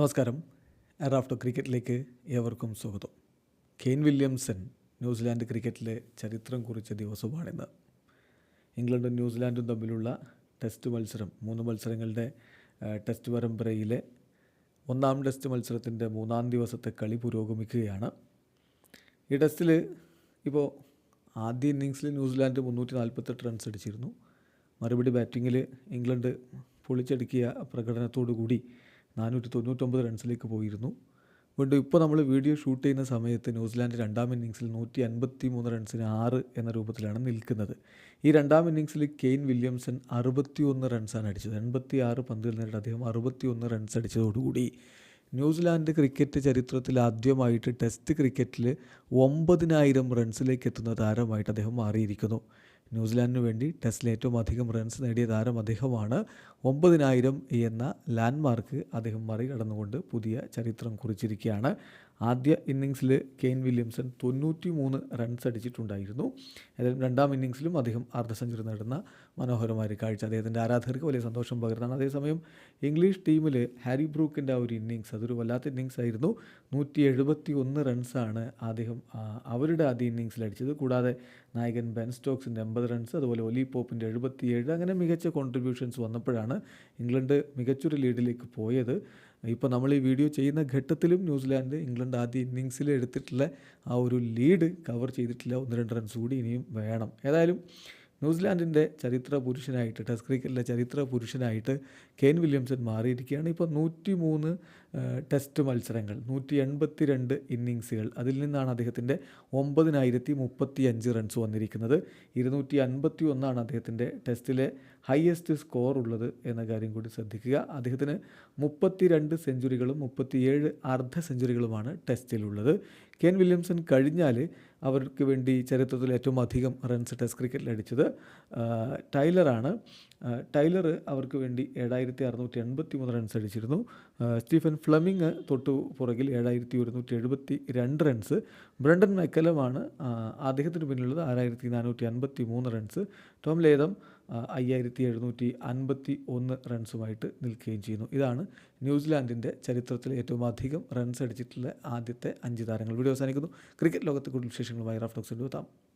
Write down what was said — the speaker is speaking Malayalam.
നമസ്കാരം. റാഫ്റ്റോ ക്രിക്കറ്റിലേക്ക് ഏവർക്കും സ്വാഗതം. കെയ്ൻ വില്യംസൺ ന്യൂസിലാൻഡ് ക്രിക്കറ്റിലെ ചരിത്രം കുറിച്ച ദിവസമാണിന്ന്. ഇംഗ്ലണ്ടും ന്യൂസിലാൻഡും തമ്മിലുള്ള ടെസ്റ്റ് മത്സരം മൂന്ന് മത്സരങ്ങളുടെ ടെസ്റ്റ് പരമ്പരയിലെ ഒന്നാം ടെസ്റ്റ് മത്സരത്തിന്റെ മൂന്നാം ദിവസത്തെ കളി പുരോഗമിക്കുകയാണ്. ഈ ടെസ്റ്റിൽ ഇപ്പോൾ ആദ്യ ഇന്നിങ്സിൽ ന്യൂസിലാൻഡ് മുന്നൂറ്റി നാൽപ്പത്തെട്ട് റൺസ് അടിച്ചിരുന്നു. മറുപടി ബാറ്റിങ്ങിൽ ഇംഗ്ലണ്ട് പൊളിച്ചടുക്കിയ പ്രകടനത്തോടു കൂടി നാനൂറ്റി തൊണ്ണൂറ്റൊമ്പത് റൺസിലേക്ക് പോയിരുന്നു. വീണ്ടും ഇപ്പോൾ നമ്മൾ വീഡിയോ ഷൂട്ട് ചെയ്യുന്ന സമയത്ത് ന്യൂസിലാൻഡ് രണ്ടാം ഇന്നിങ്സിൽ നൂറ്റി അൻപത്തി മൂന്ന് റൺസിന് ആറ് എന്ന രൂപത്തിലാണ് നിൽക്കുന്നത്. ഈ രണ്ടാം ഇന്നിങ്സിൽ കെയ്ൻ വില്യംസൺ അറുപത്തി ഒന്ന് റൺസാണ് അടിച്ചത്. എൺപത്തി ആറ് പന്തുകൾ നേരിട്ട് അദ്ദേഹം അറുപത്തി ഒന്ന് റൺസ് അടിച്ചതോടുകൂടി. ന്യൂസിലാൻഡ് ക്രിക്കറ്റ് ചരിത്രത്തിൽ ആദ്യമായിട്ട് ടെസ്റ്റ് ക്രിക്കറ്റിൽ ഒമ്പതിനായിരം റൺസിലേക്ക് എത്തുന്ന താരമായിട്ട് അദ്ദേഹം മാറിയിരിക്കുന്നു. ന്യൂസിലാൻഡിന് വേണ്ടി ടെസ്റ്റിൽ ഏറ്റവും അധികം റൺസ് നേടിയ താരം അദ്ദേഹമാണ്. ഒമ്പതിനായിരം എന്ന ലാൻഡ്മാർക്ക് അദ്ദേഹം മറികടന്നുകൊണ്ട് പുതിയ ചരിത്രം കുറിച്ചിരിക്കുകയാണ്. ആദ്യ ഇന്നിങ്സിൽ കെയ്ൻ വില്യംസൺ തൊണ്ണൂറ്റി മൂന്ന് റൺസ് അടിച്ചിട്ടുണ്ടായിരുന്നു. ഏതായാലും രണ്ടാം ഇന്നിങ്സിലും അദ്ദേഹം അർദ്ധ സെഞ്ചുറി നേടുന്ന മനോഹരമായ കാഴ്ച. അദ്ദേഹത്തിന്റെ ആരാധകർക്ക് വലിയ സന്തോഷം പകരുന്നതാണ്. അതേസമയം ഇംഗ്ലീഷ് ടീമിൽ ഹാരി ബ്രൂക്കിന്റെ ആ ഒരു ഇന്നിങ്സ് അതൊരു വല്ലാത്ത ഇന്നിങ്സ് ആയിരുന്നു. നൂറ്റി എഴുപത്തി ഒന്ന് റൺസാണ് അദ്ദേഹം അവരുടെ ആദ്യ ഇന്നിങ്സിൽ അടിച്ചത്. കൂടാതെ നായകൻ ബെൻ സ്റ്റോക്സിന്റെ എൺപത് റൺസ് അതുപോലെ ഒലി പോപ്പിന്റെ എഴുപത്തിയേഴ് അങ്ങനെ മികച്ച കോൺട്രിബ്യൂഷൻസ് വന്നപ്പോഴാണ് ഇംഗ്ലണ്ട് മികച്ചൊരു ലീഡിലേക്ക് പോയത്. ഇപ്പോൾ നമ്മൾ ഈ വീഡിയോ ചെയ്യുന്ന ഘട്ടത്തിലും ന്യൂസിലാൻഡ് ഇംഗ്ലണ്ട് ആദ്യ ഇന്നിങ്സിൽ എടുത്തിട്ടുള്ള ആ ഒരു ലീഡ് കവർ ചെയ്തിട്ടില്ല ഒന്ന് രണ്ട് റൺസ് കൂടി ഇനിയും വേണം. ഏതായാലും ന്യൂസിലാൻഡിന്റെ ചരിത്ര പുരുഷനായിട്ട് ടെസ്റ്റ് ക്രിക്കറ്റിലെ ചരിത്ര പുരുഷനായിട്ട് കെയ്ൻ വില്യംസൺ മാറിയിരിക്കുകയാണ്. ഇപ്പോൾ നൂറ്റി മൂന്ന് ടെസ്റ്റ് മത്സരങ്ങൾ. നൂറ്റി എൺപത്തി രണ്ട് ഇന്നിങ്സുകൾ അതിൽ നിന്നാണ് അദ്ദേഹത്തിന്റെ ഒമ്പതിനായിരത്തി മുപ്പത്തി അഞ്ച് റൺസ് വന്നിരിക്കുന്നത്. ഇരുന്നൂറ്റി അൻപത്തി ഒന്നാണ് അദ്ദേഹത്തിന്റെ ടെസ്റ്റിലെ ഹയസ്റ്റ് സ്കോർ ഉള്ളത് എന്ന കാര്യം കൂടി ശ്രദ്ധിക്കുക. അദ്ദേഹത്തിന് മുപ്പത്തി രണ്ട് സെഞ്ചുറികളും മുപ്പത്തിയേഴ് അർദ്ധ സെഞ്ചുറികളുമാണ് ടെസ്റ്റിലുള്ളത് കെൻ വില്യംസൺ കഴിഞ്ഞാൽ അവർക്ക് വേണ്ടി ചരിത്രത്തിൽ ഏറ്റവും അധികം റൺസ് ടെസ്റ്റ് ക്രിക്കറ്റിൽ അടിച്ചത് ടൈലറാണ് ടൈലർ അവർക്ക് വേണ്ടി ഏഴായിരത്തി അറുന്നൂറ്റി എൺപത്തി മൂന്ന് റൺസ് അടിച്ചിരുന്നു. സ്റ്റീഫൻ ഫ്ലമിങ് തൊട്ടു പുറകിൽ ഏഴായിരത്തി ഒരുന്നൂറ്റി എഴുപത്തി രണ്ട് റൺസ്. ബ്രണ്ടൻ മെക്കലമാണ് അദ്ദേഹത്തിന് പിന്നിലുള്ളത് ആറായിരത്തി നാനൂറ്റി അൻപത്തി മൂന്ന് റൺസ്. ടോം ലേതം അയ്യായിരത്തി എഴുന്നൂറ്റി അൻപത്തി ഒന്ന് റൺസുമായിട്ട് നിൽക്കുകയും ചെയ്യുന്നു. ഇതാണ് ന്യൂസിലാൻഡിന്റെ ചരിത്രത്തിലെ ഏറ്റവും അധികം റൺസ് അടിച്ചിട്ടുള്ള ആദ്യത്തെ അഞ്ച് താരങ്ങൾ. വീഡിയോ അവസാനിക്കുന്നു. ക്രിക്കറ്റ് ലോകത്തെ കൂടുതൽ വിശേഷങ്ങളുമായി റാഫ്റ്റോക്സിന്റെ എത്താം.